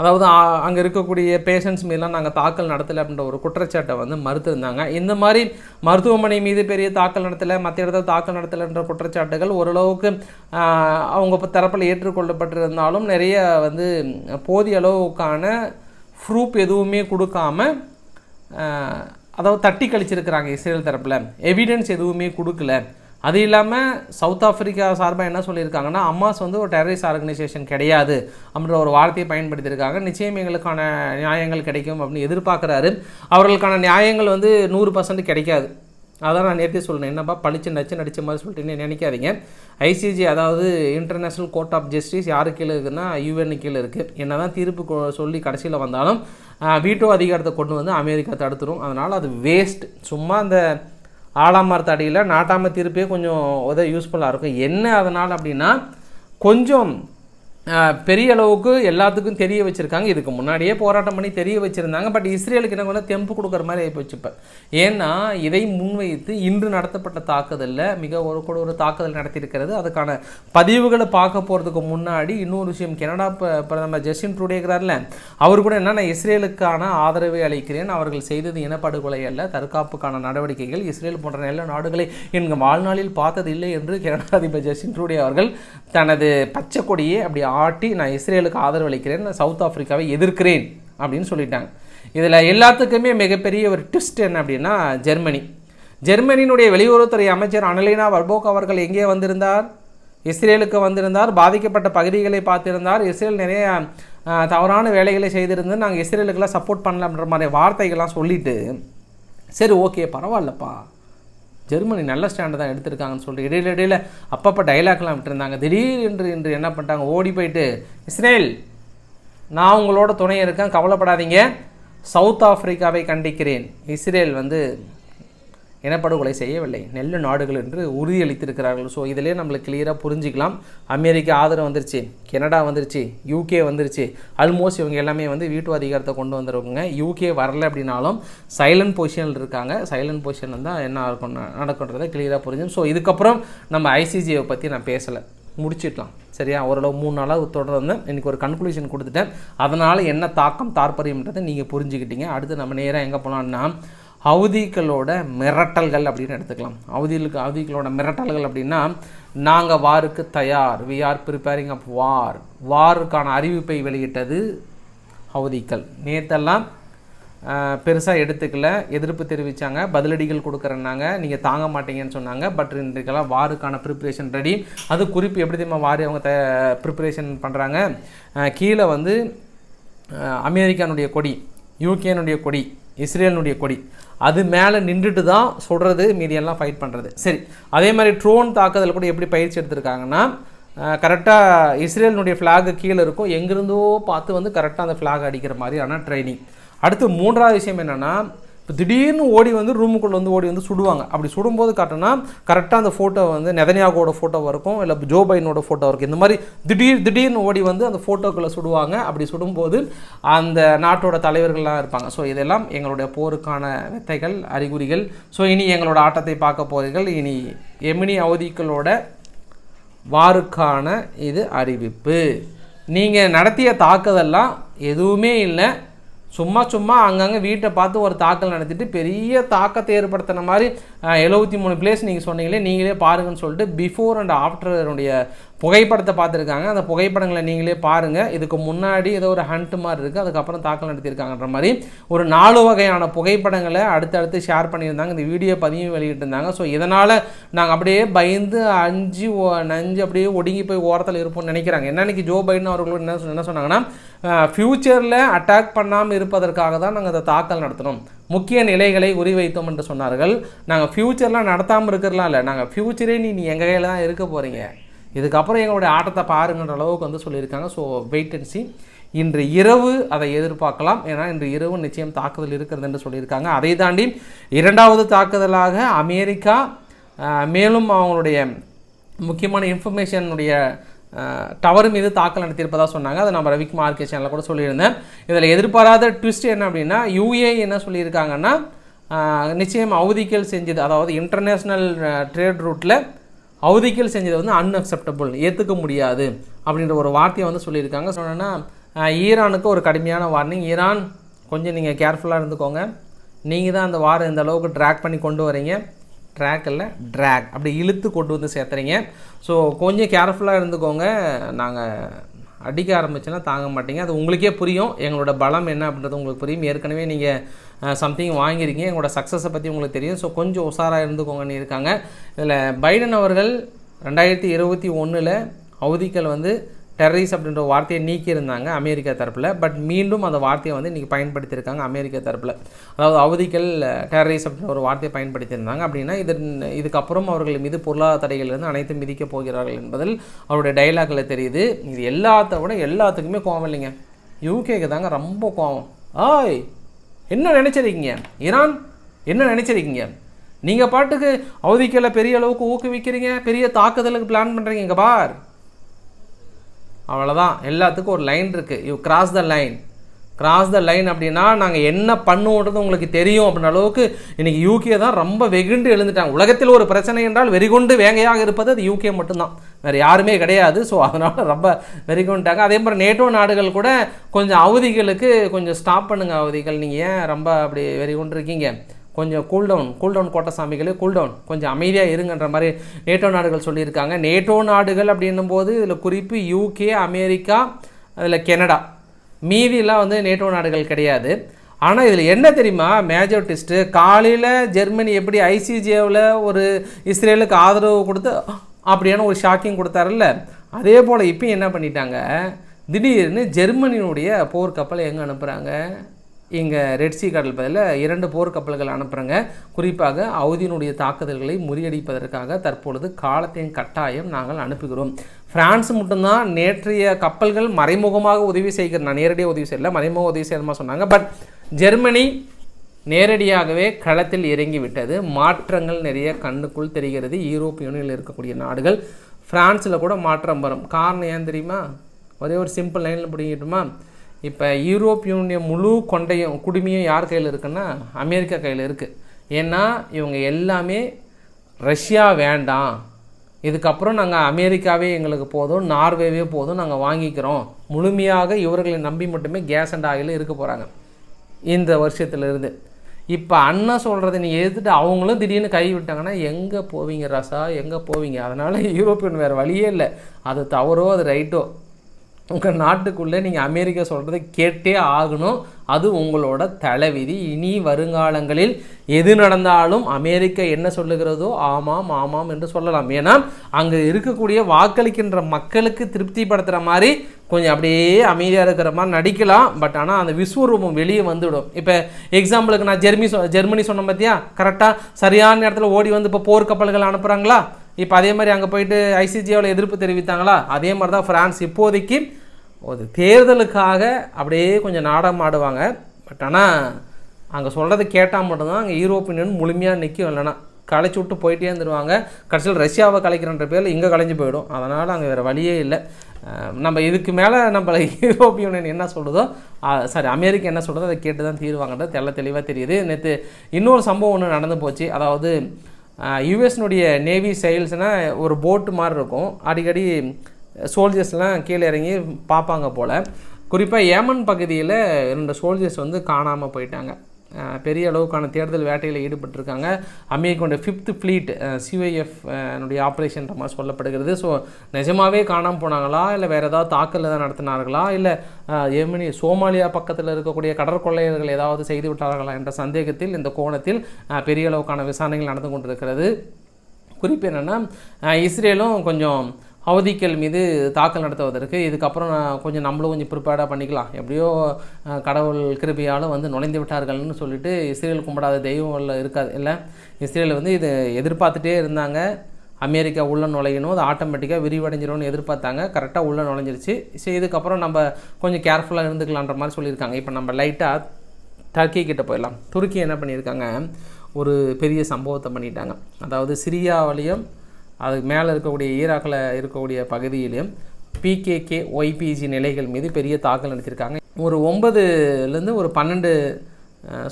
அதாவது அங்கே இருக்கக்கூடிய பேஷண்ட்ஸ் மீதெல்லாம் நாங்கள் தாக்கல் நடத்தலை அப்படின்ற ஒரு குற்றச்சாட்டை வந்து மறுத்திருந்தாங்க. இந்த மாதிரி மருத்துவமனை மீது பெரிய தாக்கல் நடத்தலை மற்ற இடத்துல தாக்கல் நடத்தலைன்ற குற்றச்சாட்டுகள் ஓரளவுக்கு அவங்க தரப்பில் ஏற்றுக்கொள்ளப்பட்டிருந்தாலும் நிறைய வந்து போதிய அளவுக்கான ப்ரூஃப் எதுவுமே கொடுக்காம அதாவது தட்டி கழிச்சிருக்கிறாங்க இஸ்ரேல் தரப்பில். எவிடன்ஸ் எதுவுமே கொடுக்கல. அது இல்லாமல் சவுத் ஆஃப்ரிக்கா சார்பாக என்ன சொல்லியிருக்காங்கன்னா அம்மாஸ் வந்து ஒரு டெரரிஸ்ட் ஆர்கனைசேஷன் கிடையாது அப்படின்ற ஒரு வார்த்தையை பயன்படுத்தியிருக்காங்க. நிச்சயம் எங்களுக்கான நியாயங்கள் கிடைக்கும் அப்படின்னு எதிர்பார்க்குறாரு. அவர்களுக்கான நியாயங்கள் வந்து நூறு பர்சன்ட் கிடைக்காது. அதான் நான் நேர்த்தி சொல்லணும் என்னப்பா பளிச்சு நச்சு நடித்த மாதிரி சொல்லிட்டு நினைக்காதீங்க. ஐசிஜி அதாவது இன்டர்நேஷ்னல் கோர்ட் ஆஃப் ஜஸ்டிஸ் யாரு கீழே இருக்குன்னா யூஎன் கீழே இருக்குது என்ன தான் தீர்ப்பு கொ- சொல்லி கடைசியில் வந்தாலும் வீட்டோ அதிகாரத்தை கொண்டு வந்து அமெரிக்கா தடுத்துரும். அதனால் அது வேஸ்ட் சும்மா அந்த ஆலாமரத்து அடியில் நாட்டாம தீர்ப்பே கொஞ்சம் உதவி யூஸ்ஃபுல்லாக இருக்கும். என்ன அதனால் அப்படின்னா கொஞ்சம் பெரிய அளவுக்கு எல்லாத்துக்கும் தெரிய வச்சுருக்காங்க. இதுக்கு முன்னாடியே போராட்டம் பண்ணி தெரிய வச்சுருந்தாங்க. பட் இஸ்ரேலுக்கு என்ன கொஞ்சம் தெம்பு கொடுக்குற மாதிரி ஆகிப்போச்சு இப்போ. ஏன்னா இதை முன்வைத்து இன்று நடத்தப்பட்ட தாக்குதலில் மிக ஒரு கூட ஒரு தாக்குதல் நடத்தியிருக்கிறது. அதுக்கான பதிவுகளை பார்க்க போகிறதுக்கு முன்னாடி இன்னொரு விஷயம் கனடா ப- பிரதமர் ஜஸ்டின் ட்ரூடே அவர் கூட என்ன நான் இஸ்ரேலுக்கான ஆதரவை அளிக்கிறேன். அவர்கள் செய்தது இனப்படுகொலை அல்ல தற்காப்புக்கான நடவடிக்கைகள். இஸ்ரேல் போன்ற நல்ல நாடுகளை எங்கள் வாழ்நாளில் பார்த்ததில்லை என்று கனடா அதிபர் ஜஸ்டின் ட்ரூடே அவர்கள் தனது பச்சை கொடியை அப்படி ஆட்டி நான் இஸ்ரேலுக்கு ஆதரவு அளிக்கிறேன் நான் சவுத் ஆஃப்ரிக்காவை எதிர்க்கிறேன் அப்படின்னு சொல்லிட்டாங்க. இதில் எல்லாத்துக்குமே மிகப்பெரிய ஒரு ட்விஸ்ட் என்ன அப்படின்னா ஜெர்மனி. ஜெர்மனியினுடைய வெளியுறவுத்துறை அமைச்சர் அனலினா வர்போக் அவர்கள் எங்கே வந்திருந்தார்? இஸ்ரேலுக்கு வந்திருந்தார் பாதிக்கப்பட்ட பகுதிகளை பார்த்திருந்தார். இஸ்ரேல் நிறைய தவறான வேலைகளை செய்திருந்து நாங்கள் இஸ்ரேலுக்கெல்லாம் சப்போர்ட் பண்ணலாம்ன்ற மாதிரி வார்த்தைகள்லாம் சொல்லிட்டு சரி ஓகே பரவாயில்லப்பா. ஜெர்மனி நல்ல ஸ்டாண்டு தான் எடுத்திருக்காங்கன்னு சொல்லிட்டு இடையில இடையில அப்பப்போ டைலாக்லாம் விட்டுருந்தாங்க. திடீர் என்று என்று என்ன பண்ணிட்டாங்க? ஓடி போயிட்டு இஸ்ரேல் நான் உங்களோட துணை இருக்கேன். கவலைப்படாதீங்க. சவுத் ஆஃப்ரிக்காவை கண்டிக்கிறேன். இஸ்ரேல் வந்து இனப்படுகொலை செய்யவில்லை. நெல்லு நாடுகள் என்று உறுதியளித்திருக்கிறார்கள். ஸோ இதிலே நம்மளுக்கு கிளியராக புரிஞ்சிக்கலாம். அமெரிக்கா ஆதரவு வந்துருச்சு. கனடா வந்துருச்சு. யூகே வந்துருச்சு. ஆல்மோஸ்ட் இவங்க எல்லாமே வந்து வீட்டு அதிகாரத்தை கொண்டு வந்துருவாங்க யூகே வரல அப்படின்னாலும் சைலண்ட் பொசிஷனில் இருக்காங்க. சைலண்ட் பொசிஷன் தான் என்ன இருக்கும் நடக்குன்றதை கிளியராக புரிஞ்சும் ஸோ இதுக்கப்புறம் நம்ம ஐசிஜியை பற்றி நான் பேசலை. முடிச்சிடலாம் சரியா? ஓரளவு மூணு நாளாக தொடர்ந்து எனக்கு ஒரு கன்க்ளூஷன் கொடுத்துட்டேன். அதனால் என்ன தாக்கம் தாற்பயம்ன்றதை நீங்கள் புரிஞ்சுக்கிட்டீங்க. அடுத்து நம்ம நேராக எங்கே போகலான்னா அவதிகளோட மிரட்டல்கள் அப்படின்னு எடுத்துக்கலாம். அவதிகளுக்கு அவதிகளோட மிரட்டல்கள் அப்படின்னா நாங்கள் வாருக்கு தயார். We are preparing up war வாருக்கான அறிவிப்பை வெளியிட்டது அவதிக்கள் நேற்றெல்லாம் பெருசாக எடுத்துக்கல. எதிர்ப்பு தெரிவித்தாங்க பதிலடிகள் கொடுக்குறேன்னாங்க. நீங்கள் தாங்க மாட்டீங்கன்னு சொன்னாங்க. பட் இன்றைக்கெல்லாம் வாருக்கான ப்ரிப்ரேஷன் ரெடி அது குறிப்பு எப்படி தெரியுமா வாரி அவங்க த ப்ரிப்ரேஷன் பண்ணுறாங்க கீழே வந்து அமெரிக்கானுடைய கொடி யூகேனுடைய கொடி இஸ்ரேலினுடைய கொடி. அது மேலே நின்றுட்டு தான் சுடுறது மீதியெல்லாம் ஃபைட் பண்ணுறது சரி அதே மாதிரி ட்ரோன் தாக்குதல் கூட எப்படி பயிற்சி எடுத்திருக்காங்கன்னா கரெக்டாக இஸ்ரேலினுடைய ஃப்ளாகு கீழே இருக்கும். எங்கேருந்தோ பார்த்து வந்து கரெக்டாக அந்த ஃப்ளாக் அடிக்கிற மாதிரியான ட்ரைனிங் அடுத்து மூன்றாவது விஷயம் என்னென்னா இப்போ திடீர்னு ஓடி வந்து ரூமுக்குள்ளே வந்து ஓடி வந்து சுடுவாங்க. அப்படி சுடும்போது காட்டினா கரெக்டாக அந்த ஃபோட்டோ வந்து நெதனியாகோட ஃபோட்டோ இருக்கும் இல்லை ஜோ பைனோட ஃபோட்டோ இருக்கும் இந்த மாதிரி திடீர் திடீர்னு ஓடி வந்து அந்த ஃபோட்டோக்களை சுடுவாங்க. அப்படி சுடும்போது அந்த நாட்டோட தலைவர்கள்லாம் இருப்பாங்க. ஸோ இதெல்லாம் எங்களுடைய போருக்கான வித்தைகள் அறிகுறிகள். ஸோ இனி எங்களோட ஆட்டத்தை பார்க்க போகிறீர்கள். இனி எமினி அவதிகளோட வாருக்கான இது அறிவிப்பு. நீங்கள் நடத்திய தாக்குதல்லாம் எதுவுமே இல்லை. சும்மா சும்மா அங்கங்கே வீட்டை பார்த்து ஒரு தாக்கல் நடத்திட்டு பெரிய தாக்கத்தை ஏற்படுத்தின மாதிரி எழுபத்தி மூணு பிளேஸ் நீங்கள் சொன்னீங்களே நீங்களே பாருங்கன்னு சொல்லிட்டு பிஃபோர் அண்ட் ஆஃப்டருடைய புகைப்படத்தை பார்த்துருக்காங்க. அந்த புகைப்படங்களை நீங்களே பாருங்கள் இதுக்கு முன்னாடி ஏதோ ஒரு ஹண்ட் மாதிரி இருக்குது அதுக்கப்புறம் தாக்கல் நடத்தியிருக்காங்கன்ற மாதிரி ஒரு நாலு வகையான புகைப்படங்களை அடுத்தடுத்து ஷேர் பண்ணியிருந்தாங்க. இந்த வீடியோ பதிவு வெளியிட்டிருந்தாங்க. ஸோ இதனால் நாங்கள் அப்படியே பயந்து அஞ்சு நஞ்சு அப்படியே ஒடுங்கி போய் ஓரத்தில் இருப்போம்னு நினைக்கிறாங்க. என்ன ஜோ பைடன் அவர்களும் என்ன சொன்ன- என்ன சொன்னாங்கன்னா ஃப்யூச்சரில் அட்டாக் பண்ணாமல் இருப்பதற்காக தான் நாங்கள் அதை தாக்கல் நடத்தினோம் முக்கிய நிலைகளை குறிவைத்தோம் என்று சொன்னார்கள். நாங்கள் ஃப்யூச்சர்லாம் நடத்தாமல் இருக்கிறலாம் இல்லை. நாங்கள் ஃப்யூச்சரே நீ எங்கள் கையில் தான் இருக்க போகிறீங்க இதுக்கப்புறம் எங்களுடைய ஆட்டத்தை பாருங்கன்ற அளவுக்கு வந்து சொல்லியிருக்காங்க. ஸோ வெயிட் அண்ட் சி இன்று இரவு அதை எதிர்பார்க்கலாம். ஏன்னா இன்று இரவு நிச்சயம் தாக்குதல் இருக்கிறது என்று சொல்லியிருக்காங்க. அதை தாண்டி இரண்டாவது தாக்குதலாக அமெரிக்கா மேலும் அவங்களுடைய முக்கியமான இன்ஃபர்மேஷனுடைய டவர் மீது தாக்கல் நடத்தியிருப்பதாக சொன்னாங்க. அதை நம்ம ரவிக் மார்க்கே சேனலில் கூட சொல்லியிருந்தேன். இதில் எதிர்பாராத ட்விஸ்ட் என்ன அப்படின்னா யூஏ என்ன சொல்லியிருக்காங்கன்னா நிச்சயம் அவதிக்கல் செஞ்சது. அதாவது இன்டர்நேஷ்னல் ட்ரேட் ரூட்டில் அவதிக்கல் செஞ்சது வந்து அன்அக்செப்டபுள் ஏற்றுக்க முடியாது அப்படின்ற ஒரு வார்த்தையை வந்து சொல்லியிருக்காங்க. சொன்னோன்னா ஈரானுக்கு ஒரு கடுமையான வார்னிங் ஈரான் கொஞ்சம் நீங்கள் கேர்ஃபுல்லாக இருந்துக்கோங்க. நீங்கள் தான் அந்த வாரம் இந்த அளவுக்கு ட்ராக் பண்ணி கொண்டு வரீங்க. ட்ராக் இல்லை ட்ராக் அப்படி இழுத்து கொண்டு வந்து சேர்த்துறீங்க. ஸோ கொஞ்சம் கேர்ஃபுல்லாக இருந்துக்கோங்க. நாங்கள் அடிக்க ஆரம்பிச்சுன்னா தாங்க மாட்டீங்க. அது உங்களுக்கே புரியும். எங்களோட பலம் என்ன அப்படின்றது உங்களுக்கு புரியும். ஏற்கனவே நீங்கள் சம்திங் வாங்கியிருக்கீங்க. எங்களோட சக்ஸஸை பற்றி உங்களுக்கு தெரியும். ஸோ கொஞ்சம் உஷாராக இருந்துக்கோங்கன்னு இருக்காங்க. இதில் பைடன் அவர்கள் ரெண்டாயிரத்தி இருபத்தி ஒன்றில் அவதிக்கள் வந்து டெரரிஸ் அப்படின்ற ஒரு வார்த்தையை நீக்கியிருந்தாங்க அமெரிக்கா தரப்பில். பட் மீண்டும் அந்த வார்த்தையை வந்து இன்றைக்கி பயன்படுத்தியிருக்காங்க அமெரிக்கா தரப்பில். அதாவது அவதிகள் டெரரிஸ் அப்படின்ற ஒரு வார்த்தையை பயன்படுத்தியிருந்தாங்க. அப்படின்னா இதன் இதுக்கப்புறம் அவர்கள் மீது பொருளாதார தடைகள் இருந்து அனைத்தும் மிதிக்கப் போகிறார்கள் என்பதில் அவருடைய டைலாகில் தெரியுது. இது எல்லாத்த விட எல்லாத்துக்குமே கோவம் இல்லைங்க. யூகேக்கு தாங்க ரொம்ப கோவம். ஆய் என்ன நினச்சிருக்கீங்க? ஈரான் என்ன நினச்சிருக்கீங்க? நீங்கள் பாட்டுக்கு அவதிக்கலை பெரிய அளவுக்கு ஊக்குவிக்கிறீங்க? பெரிய தாக்குதலுக்கு பிளான் பண்ணுறீங்க இங்கே பார். அவ்வளோதான் எல்லாத்துக்கும் ஒரு லைன் இருக்குது you cross the line cross the line அப்படின்னா நாங்கள் என்ன பண்ணுவோன்றது உங்களுக்கு தெரியும் அப்படின்ற அளவுக்கு இன்றைக்கி யூகே தான் ரொம்ப வெகுண்டு எழுந்துட்டாங்க. உலகத்தில் ஒரு பிரச்சனை என்றால் வெறிகொண்டு வேங்கையாக இருப்பது அது யூகே மட்டும்தான். வேறு யாருமே கிடையாது. ஸோ அதனால் ரொம்ப வெறிகொண்டாங்க அதே மாதிரி நேட்டோ நாடுகள் கூட கொஞ்சம் அவதிகளுக்கு கொஞ்சம் ஸ்டாப் பண்ணுங்கள் அவதிகள். நீங்கள் ஏன் ரொம்ப அப்படி வெறிகொண்டு இருக்கீங்க? கொஞ்சம் கூல்டவுன் கூல்டவுன் கோட்டை சாமிகளே கூல்டவுன் கொஞ்சம் அமைதியாக இருங்கன்ற மாதிரி நேட்டோ நாடுகள் சொல்லியிருக்காங்க. நேட்டோ நாடுகள் அப்படின்னும் போது இதில் குறிப்பு யூகே அமெரிக்கா அதில் கெனடா. மீதியெல்லாம் வந்து நேட்டோ நாடுகள் கிடையாது. ஆனால் இதில் என்ன தெரியுமா? மேஜர் காலையில் ஜெர்மனி எப்படி ஐசிஜேவில் ஒரு இஸ்ரேலுக்கு ஆதரவு கொடுத்து அப்படியான ஒரு ஷாக்கிங் கொடுத்தாருல்ல. அதே போல் இப்போ என்ன பண்ணிட்டாங்க? திடீர்னு ஜெர்மனியினுடைய போர்க்கப்பலை எங்கே அனுப்புகிறாங்க இங்கே ரெட்சி கடல் பதில் இரண்டு போர்க்கப்பல்கள் அனுப்புகிறங்க குறிப்பாக அவுதியினுடைய தாக்குதல்களை முறியடிப்பதற்காக தற்பொழுது காலத்தின் கட்டாயம் நாங்கள் அனுப்புகிறோம். பிரான்ஸ் மட்டும்தான் நேற்றைய கப்பல்கள் மறைமுகமாக உதவி செய்கிற நான் நேரடியாக உதவி செய்யல மறைமுக உதவி செய்யறமா சொன்னாங்க. பட் ஜெர்மனி நேரடியாகவே களத்தில் இறங்கி விட்டது. மாற்றங்கள் நிறைய கண்ணுக்குள் தெரிகிறது. யூரோப் யூனியனில் இருக்கக்கூடிய நாடுகள் ஃப்ரான்ஸில் கூட மாற்றம் வரும். காரணம் ஏன் தெரியுமா? ஒரே ஒரு சிம்பிள் லைனில் பிடிங்கிட்டுமா? இப்போ யூரோப் யூனியன் முழு கொண்டையும் குடுமையும் யார் கையில் இருக்குன்னா அமெரிக்கா கையில் இருக்குது ஏன்னா இவங்க எல்லாமே ரஷ்யா வேண்டாம். இதுக்கப்புறம் நாங்கள் அமெரிக்காவே எங்களுக்கு போதும் நார்வேவே போதும் நாங்கள் வாங்கிக்கிறோம். முழுமையாக இவர்களை நம்பி மட்டுமே கேஸ் அண்ட் ஆயில் இருக்க போகிறாங்க இந்த வருஷத்துலேருந்து. இப்போ அண்ணன் சொல்கிறத நீ எதிர்த்துட்டு அவங்களும் திடீர்னு கை விட்டாங்கன்னா எங்கே போவீங்க ரசா? எங்கே போவீங்க? அதனால் யூரோப்பியன் வேறு வழியே இல்லை. அது தவறோ அது ரைட்டோ? உங்கள் நாட்டுக்குள்ளே நீங்கள் அமெரிக்கா சொல்கிறத கேட்டே ஆகணும். அது உங்களோட தலைவிதி. இனி வருங்காலங்களில் எது நடந்தாலும் அமெரிக்கா என்ன சொல்லுகிறதோ ஆமாம் ஆமாம் என்று சொல்லலாம். ஏன்னா அங்கே இருக்கக்கூடிய வாக்களிக்கின்ற மக்களுக்கு திருப்திப்படுத்துகிற மாதிரி கொஞ்சம் அப்படியே அமைதியாக இருக்கிற மாதிரி நடிக்கலாம். பட் ஆனால் அந்த விஸ்வரூபம் வெளியே வந்துவிடும் இப்போ எக்ஸாம்பிளுக்கு நான் ஜெர்மி சொ ஜெர்மனி சொன்னேன் பார்த்தியா கரெக்டாக சரியான நேரத்தில் ஓடி வந்து இப்போ போர்க்கப்பல்கள் அனுப்புகிறாங்களா இப்போ அதே மாதிரி அங்கே போயிட்டு ஐசிஜியோவில் எதிர்ப்பு தெரிவித்தாங்களா? அதே மாதிரி தான் ஃப்ரான்ஸ் இப்போதைக்கு ஒரு தேர்தலுக்காக அப்படியே கொஞ்சம் நாடகம் ஆடுவாங்க. பட் ஆனால் அங்கே சொல்கிறத கேட்டால் மட்டும்தான் அங்கே யூரோப்பியன் முழுமையாக நிற்கும் இல்லைன்னா களைச்சி விட்டு போயிட்டே இருந்துருவாங்க. கடைசியில் ரஷ்யாவை கலைக்கிறன்ற பேரில் இங்கே கலைஞ்சு போயிடும். அதனால் அங்கே வேறு வழியே இல்லை. நம்ம இதுக்கு மேலே நம்ம யூரோப்பிய யூனியன் என்ன சொல்லுதோ சாரி அமெரிக்கா என்ன சொல்கிறதோ அதை கேட்டு தான் தீர்வாங்கன்றது தெள்ள தெளிவாக தெரியுது. நேற்று இன்னொரு சம்பவம் ஒன்று நடந்து போச்சு. அதாவது யூஎஸ்னுடைய நேவி செயல்ஸ்னால் ஒரு போட்டு மாதிரி இருக்கும். அடிக்கடி சோல்ஜர்ஸ்லாம் கீழே இறங்கி பார்ப்பாங்க போல். குறிப்பாக ஏமன் பகுதியில் ரெண்டு சோல்ஜர்ஸ் வந்து காணாமல் போயிட்டாங்க. பெரிய அளவுக்கான தேர்தல் வேட்டையில் ஈடுபட்டிருக்காங்க. அமெரிக்காவுடைய ஃபிஃப்த் ஃப்ளீட் சிஐஎஃப் னுடைய ஆப்ரேஷன்ற மாதிரி சொல்லப்படுகிறது. ஸோ நிஜமாவே காணாமல் போனாங்களா? இல்லை வேறு ஏதாவது தாக்கல் ஏதாவது நடத்தினார்களா? இல்லை ஏமனி சோமாலியா பக்கத்தில் இருக்கக்கூடிய கடற்கொள்ளையர்கள் ஏதாவது செய்து விட்டார்களா என்ற சந்தேகத்தில் இந்த கோணத்தில் பெரிய அளவுக்கான விசாரணைகள் நடந்து கொண்டிருக்கிறது. குறிப்பு என்னென்னா இஸ்ரேலும் கொஞ்சம் ஹவுதிக்கள் மீது தாக்கல் நடத்துவதற்கு இதுக்கப்புறம் கொஞ்சம் நம்மளும் கொஞ்சம் ப்ரிப்பேர்டாக பண்ணிக்கலாம். எப்படியோ கடவுள் கிருபையாலும் வந்து நுழைந்து விட்டார்கள்னு சொல்லிட்டு இஸ்ரேல் கும்பிடாத தெய்வங்கள் இருக்காது இல்லை? இஸ்ரேல் வந்து இது எதிர்பார்த்துட்டே இருந்தாங்க. அமெரிக்கா உள்ளே நுழையணும். அது ஆட்டோமேட்டிக்காக விரிவடைஞ்சிரும்னு எதிர்பார்த்தாங்க. கரெக்டாக உள்ளே நுழைஞ்சிருச்சு. சரி இதுக்கப்புறம் நம்ம கொஞ்சம் கேர்ஃபுல்லாக இருந்துக்கலான்ற மாதிரி சொல்லியிருக்காங்க. இப்போ நம்ம லைட்டாக டர்க்கி கிட்ட போயிடலாம். துருக்கி என்ன பண்ணியிருக்காங்க? ஒரு பெரிய சம்பவத்தை பண்ணிட்டாங்க. அதாவது சிரியாவிலையும் அதுக்கு மேலே இருக்கக்கூடிய ஈராக்கில் இருக்கக்கூடிய பகுதியிலையும் பிகேகே ஒய்பிஜி நிலைகள் மீது பெரிய தாக்கல் நடத்தியிருக்காங்க. ஒரு ஒன்பதுலேருந்து ஒரு பன்னெண்டு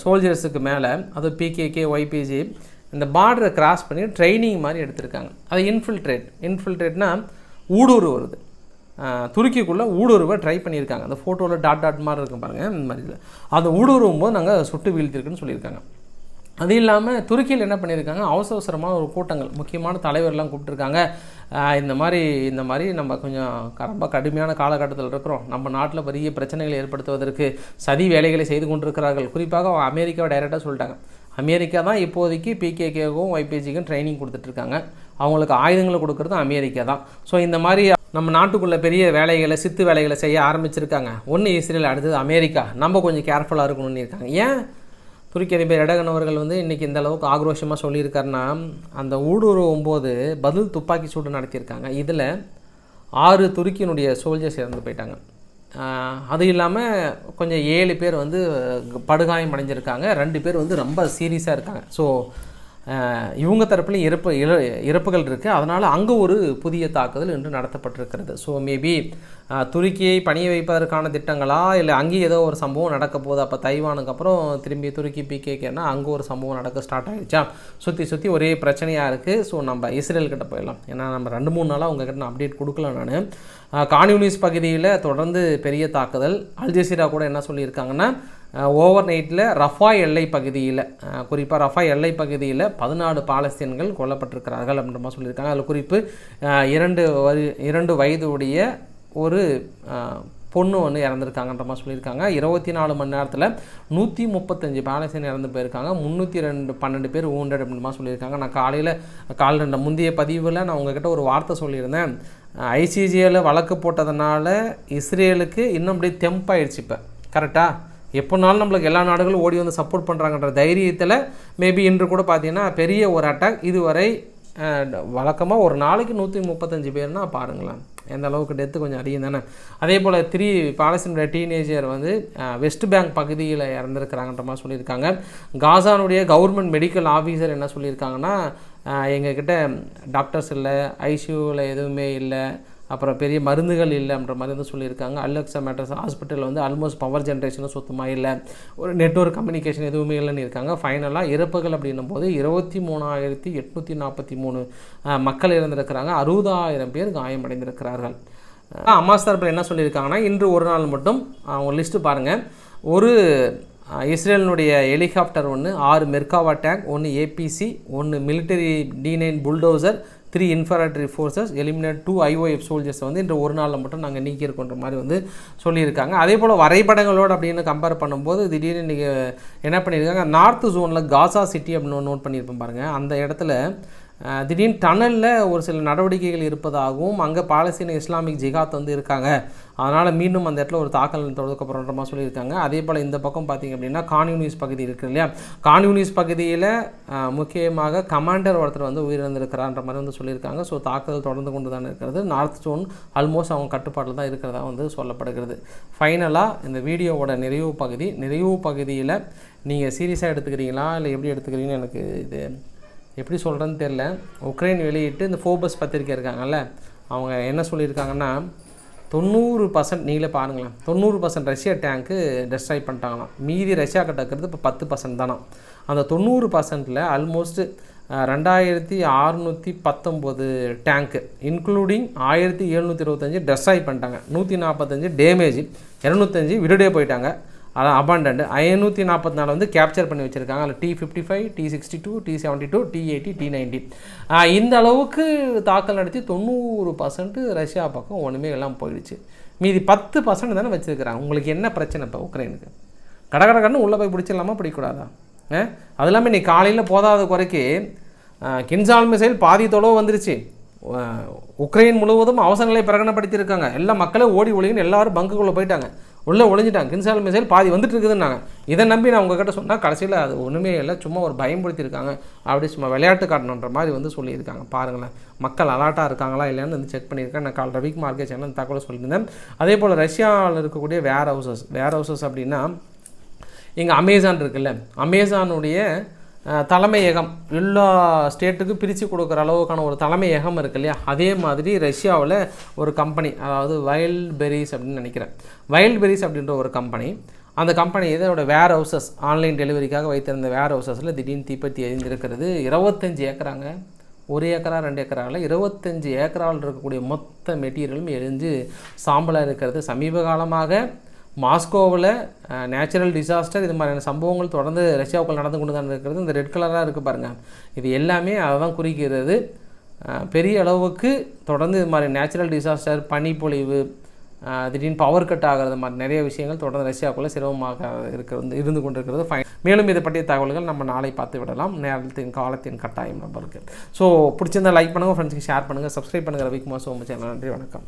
சோல்ஜர்ஸுக்கு மேலே அது பிகேகே ஒய்பிஜி இந்த பார்டரை கிராஸ் பண்ணி ட்ரைனிங் மாதிரி எடுத்திருக்காங்க. அது இன்ஃபில்ட்ரேட் இன்ஃபில்ட்ரேட்னா ஊடுருவு வருது. துருக்கிக்குள்ளே ஊடுருவ ட்ரை பண்ணியிருக்காங்க. அந்த ஃபோட்டோவில் டாட் டாட் மாதிரி இருக்கும் பாருங்கள் இந்த மாதிரி. அந்த ஊடுருவும் போது நாங்கள் சுட்டு வீழ்த்திருக்குன்னு சொல்லியிருக்காங்க. அது இல்லாமல் துருக்கியில் என்ன பண்ணியிருக்காங்க அவசர அவசரமாக ஒரு கூட்டங்கள். முக்கியமான தலைவர்லாம் கூப்பிட்டுருக்காங்க. இந்த மாதிரி இந்த மாதிரி நம்ம கொஞ்சம் க- ரொம்ப கடுமையான காலகட்டத்தில் இருக்கிறோம். நம்ம நாட்டில் பெரிய பிரச்சனைகளை ஏற்படுத்துவதற்கு சதி வேலைகளை செய்து கொண்டிருக்கிறார்கள். குறிப்பாக அவங்க அமெரிக்காவை டைரெக்டாக சொல்லிட்டாங்க. அமெரிக்கா தான் இப்போதைக்கு பிகேகேக்கும் ஒய்பிஜிக்கும் ட்ரைனிங் கொடுத்துட்ருக்காங்க. அவங்களுக்கு ஆயுதங்களை கொடுக்குறது அமெரிக்கா தான். ஸோ இந்த மாதிரி நம்ம நாட்டுக்குள்ளே பெரிய வேலைகளை சித்து வேலைகளை செய்ய ஆரம்பிச்சிருக்காங்க. ஒன்று இஸ்ரேல் அடுத்தது அமெரிக்கா. நம்ம கொஞ்சம் கேர்ஃபுல்லாக இருக்கணும்னு இருக்காங்க. ஏன்? துருக்கி அதிபர் எடகன் அவர்கள் வந்து இன்றைக்கி இந்த அளவுக்கு ஆக்ரோஷமாக சொல்லியிருக்காருன்னா அந்த ஊடுருவும் போது பதில் துப்பாக்கி சூடு நடத்தியிருக்காங்க. இதில் ஆறு துருக்கியினுடைய சோல்ஜர்ஸ் இறந்து போயிட்டாங்க. அது இல்லாமல் கொஞ்சம் ஏழு பேர் வந்து படுகாயம் அடைஞ்சிருக்காங்க. ரெண்டு பேர் வந்து ரொம்ப சீரியஸாக இருக்காங்க. ஸோ இவங்க தரப்புலையும் இறப்பு இழ இறப்புகள் இருக்குது அதனால் அங்கே ஒரு புதிய தாக்குதல் இன்று நடத்தப்பட்டிருக்கிறது. ஸோ மேபி துருக்கியை பணிய வைப்பதற்கான திட்டங்களா? இல்லை அங்கேயும் ஏதோ ஒரு சம்பவம் நடக்க போகுது. அப்போ தைவானுக்கு அப்புறம் திரும்பி துருக்கி பிகேக்கேன்னா அங்கே ஒரு சம்பவம் நடக்க ஸ்டார்ட் ஆகிடுச்சா சுற்றி சுற்றி ஒரே பிரச்சனையாக இருக்குது ஸோ நம்ம இஸ்ரேல்கிட்ட போயிடலாம். ஏன்னா நம்ம ரெண்டு மூணு நாளாக உங்ககிட்ட நான் அப்டேட் கொடுக்கல நான். கான்யூனிஸ் பகுதியில் தொடர்ந்து பெரிய தாக்குதல். அல்ஜசீரா கூட என்ன சொல்லியிருக்காங்கன்னா ஓவர் நைட்டில் ரஃபா எல்லை பகுதியில் குறிப்பாக ரஃபா எல்லை பகுதியில் பதினாலு பாலஸ்தீன்கள் கொல்லப்பட்டிருக்கிறார்கள் அப்படின்ற மாதிரி சொல்லியிருக்காங்க. அதில் குறிப்பு இரண்டு வரு இரண்டு வயது உடைய ஒரு பொண்ணு ஒன்று இறந்துருக்காங்கன்ற மாதிரி சொல்லியிருக்காங்க. இருபத்தி நாலு மணி நேரத்தில் நூற்றி முப்பத்தஞ்சு பேலஸ்தீன் இறந்து போயிருக்காங்க. முந்நூற்றி ரெண்டு பன்னெண்டு பேர் ஊண்டட் அப்படின்ற மாதிரி சொல்லியிருக்காங்க. நான் காலையில் கால் ரெண்டு முந்தைய பதிவில் நான் உங்ககிட்ட ஒரு வார்த்தை சொல்லியிருந்தேன். ஐசிஜியில் வழக்கு போட்டதுனால இஸ்ரேலுக்கு இன்னும் அப்படியே தெம்பாயிடுச்சு இப்போ. கரெக்டாக எப்போனாலும் நம்மளுக்கு எல்லா நாடுகளும் ஓடி வந்து சப்போர்ட் பண்ணுறாங்கன்ற தைரியத்தில் மேபி இன்று கூட பார்த்தீங்கன்னா பெரிய ஒரு அட்டாக் இதுவரை வழக்கமாக ஒரு நாளைக்கு நூற்றி முப்பத்தஞ்சு பேர்னா பாருங்களேன். எந்த அளவுக்கு டெத்து கொஞ்சம் அதிகம் தானே. அதே போல் த்ரீ பாலஸ்தீனுடைய டீனேஜர் வந்து வெஸ்ட் பேங்க் பகுதியில் இறந்துருக்கிறாங்கன்ற மாதிரி சொல்லியிருக்காங்க. காசானுடைய கவர்மெண்ட் மெடிக்கல் ஆஃபீஸர் என்ன சொல்லியிருக்காங்கன்னா அஹ், எங்ககிட்ட டாக்டர்ஸ் இல்லை ஐசியூவில் எதுவுமே இல்லை அப்புறம் பெரிய மருந்துகள் இல்லைன்ற மாதிரி வந்து சொல்லியிருக்காங்க. அல்லக்ஸா மேட்டர்ஸ் ஹாஸ்பிட்டலில் வந்து ஆல்மோஸ்ட் பவர் ஜென்ரேஷனும் சுத்தமாக இல்லை? ஒரு நெட்வொர்க் கம்யூனிகேஷன் எதுவுமே இல்லைன்னு இருக்காங்க. ஃபைனலாக இறப்புகள் அப்படின்னும் போது இருபத்தி மூணாயிரத்தி எட்நூற்றி நாற்பத்தி மூணு மக்கள் இறந்திருக்கிறாங்க. அறுபதாயிரம் பேர் காயமடைந்திருக்கிறார்கள். அஹ், அமாஸ் தரப்பில் என்ன சொல்லியிருக்காங்கன்னா இன்று ஒரு நாள் மட்டும் அவங்க லிஸ்ட்டு பாருங்கள் ஒரு இஸ்ரேலினுடைய ஹெலிகாப்டர் ஒன்று ஆறு மெர்காவா டேங்க் ஒன்று ஏபிசி ஒன்று military D nine bulldozer three infantry forces eliminate two IOF soldiers வந்து இன்று ஒரு நாளில் மட்டும் நாங்கள் நீக்கியிருக்கோன்ற மாதிரி வந்து சொல்லியிருக்காங்க. அதே போல் வரைபடங்களோடு அப்படின்னு கம்பேர் பண்ணும்போது திடீர்னு இன்றைக்கி என்ன பண்ணியிருக்காங்க? நார்த் ஜோனில் காசா சிட்டி அப்படின்னு நோட் பண்ணியிருப்போம் பாருங்கள் அந்த இடத்துல திடீர்னு டனலில் ஒரு சில நடவடிக்கைகள் இருப்பதாகவும் அங்கே பாலஸ்தீன இஸ்லாமிக் ஜிகாத் வந்து இருக்காங்க. அதனால் மீண்டும் அந்த இடத்துல ஒரு தாக்கல் தொடுக்கப்படுற மாதிரி சொல்லியிருக்காங்க. அதே போல் இந்த பக்கம் பார்த்தீங்க அப்படின்னா கான்யூனிஸ் பகுதி இருக்குது இல்லையா? கான்யூனிஸ் பகுதியில் முக்கியமாக கமாண்டர் ஒருத்தர் வந்து உயிரிழந்திருக்கிறான்ற மாதிரி வந்து சொல்லியிருக்காங்க. ஸோ தாக்குதல் தொடர்ந்து கொண்டு தான் இருக்கிறது. நார்த் ஜோன் ஆல்மோஸ்ட் அவங்க கட்டுப்பாட்டில் தான் இருக்கிறதா வந்து சொல்லப்படுகிறது. ஃபைனலாக இந்த வீடியோவோட நிறைவு பகுதி. நிறைவு பகுதியில் நீங்கள் சீரியஸாக எடுத்துக்கிறீங்களா? இல்லை எப்படி எடுத்துக்கிறீங்கன்னு எனக்கு இது எப்படி சொல்கிறேன்னு தெரில உக்ரைன் வெளியிட்டு இந்த ஃபோபஸ் பத்திரிக்கை இருக்காங்கல்ல அவங்க என்ன சொல்லியிருக்காங்கன்னா தொண்ணூறு பர்சன்ட் நீங்களே பாருங்களேன் தொண்ணூறு பர்சன்ட் ரஷ்யா டேங்க்கு டெஸ்ட்ராய் பண்ணிட்டாங்களாம். மீதி ரஷ்யா கிட்ட இருக்கிறது இப்போ பத்து பர்சன்ட் தானா. அந்த தொண்ணூறு பர்சன்ட்டில் ஆல்மோஸ்ட் ரெண்டாயிரத்தி அறுநூற்றி பத்தொம்போது டேங்க்கு இன்க்ளூடிங் ஆயிரத்தி எழுநூற்றி இருபத்தஞ்சி டெஸ்ட்ராய் பண்ணிட்டாங்க. நூற்றி நாற்பத்தஞ்சு டேமேஜ் இரநூத்தஞ்சு விடுடே போயிட்டாங்க. அதான் அபாண்டன்ட் ஐநூற்றி நாற்பத்தி நாலு வந்து கேப்சர் பண்ணி வச்சுருக்காங்க. அதில் T fifty five T sixty two T seventy two T eighty T ninety இந்த அளவுக்கு தாக்கல் நடத்தி தொண்ணூறு பர்சன்ட் ரஷ்யா பக்கம் ஒன்றுமே எல்லாம் போயிடுச்சு. மீதி பத்து பர்சன்ட் தானே வச்சுருக்கிறாங்க. உங்களுக்கு என்ன பிரச்சனை இப்போ உக்ரைனுக்கு? கடகட கண்ணு உள்ளே போய் பிடிச்சிடலாமா? பிடிக்கூடாதா? ஆ? அது இல்லாமல் நீ காலையில் போதாத குறைக்கு கின்சால் மிசைல் பாதி தொலைவு வந்துருச்சு. உக்ரைன் முழுவதும் அவசரங்களை பிரகடனப்படுத்தியிருக்காங்க. எல்லா மக்களும் ஓடி ஒழுகின்னு எல்லாரும் பங்குக்குள்ளே போயிட்டாங்க. உள்ளே ஒழிஞ்சிட்டாங்க கின்சால் மிசைல் பாதி வந்துட்டு இருக்குதுன்னாங்க இதை நம்பி நான் உங்ககிட்ட சொன்னால் கடைசியில் அது ஒன்றுமே இல்லை. சும்மா ஒரு பயன்படுத்தியிருக்காங்க அப்படி சும்மா விளையாட்டு காட்டணுன்ற மாதிரி வந்து சொல்லியிருக்காங்க. பாருங்களேன். மக்கள் அலாட்டாக இருக்காங்களா இல்லையான்னு வந்து செக் பண்ணியிருக்கேன். நான் கால் ரவிக் மார்க்கெட் சேனல் தகவலை சொல்லியிருந்தேன். அதே போல் ரஷ்யாவில் இருக்கக்கூடிய வேர் ஹவுசஸ் வேர் ஹவுசஸ் அப்படின்னா இங்கே அமேசான் இருக்குல்ல. அமேசானுடைய தலைமையகம் எல்லா ஸ்டேட்டுக்கும் பிரித்து கொடுக்குற அளவுக்கான ஒரு தலைமையகம் இருக்கு இல்லையா? அதே மாதிரி ரஷ்யாவில் ஒரு கம்பெனி அதாவது வைல்ட் பெரிஸ் அப்படின்னு நினைக்கிறேன். வைல்ட் பெரிஸ் அப்படின்ற ஒரு கம்பெனி அந்த கம்பெனி இதோட வேர் ஹவுசஸ் ஆன்லைன் டெலிவரிக்காக வைத்திருந்த வேர் ஹவுசஸில் திடீர்னு தீப்பற்றி எரிந்திருக்கிறது இருபத்தஞ்சி ஏக்கராங்க. ஒரு ஏக்கரா ரெண்டு ஏக்கராவில் இருபத்தஞ்சி ஏக்கராவில் இருக்கக்கூடிய மொத்த மெட்டீரியலும் எரிஞ்சு சாம்பலாக இருக்கிறது. சமீப காலமாக மாஸ்கோவில் நேச்சுரல் டிசாஸ்டர் இது மாதிரியான சம்பவங்கள் தொடர்ந்து ரஷ்யாவுக்குள் நடந்து கொண்டு தான் இருக்கிறது. இந்த ரெட் கலராக இருக்குது பாருங்கள் இது எல்லாமே அதை தான் குறிக்கிறது பெரிய அளவுக்கு தொடர்ந்து இது மாதிரி நேச்சுரல் டிசாஸ்டர் பனிப்பொழிவு திடீர்னு பவர் கட் ஆகிறது மாதிரி நிறைய விஷயங்கள் தொடர்ந்து ரஷ்யாவுக்குள்ளே சிரமமாக இருக்கிறது இருந்து கொண்டிருக்கிறது. ஃபைன் மேலும் இதை பற்றிய தகவல்கள் நம்ம நாளை பார்த்து விடலாம். நேரத்தின் காலத்தின் கட்டாயம் நம்மளுக்கு ஸோ பிடிச்சிருந்தால் லைக் பண்ணுங்கள் ஃப்ரெண்ட்ஸ்க்கு ஷேர் பண்ணுங்கள் சப்ஸ்கிரைப் பண்ணுங்கள் ரவிக்குமார் சோமு சேனல். நன்றி வணக்கம்.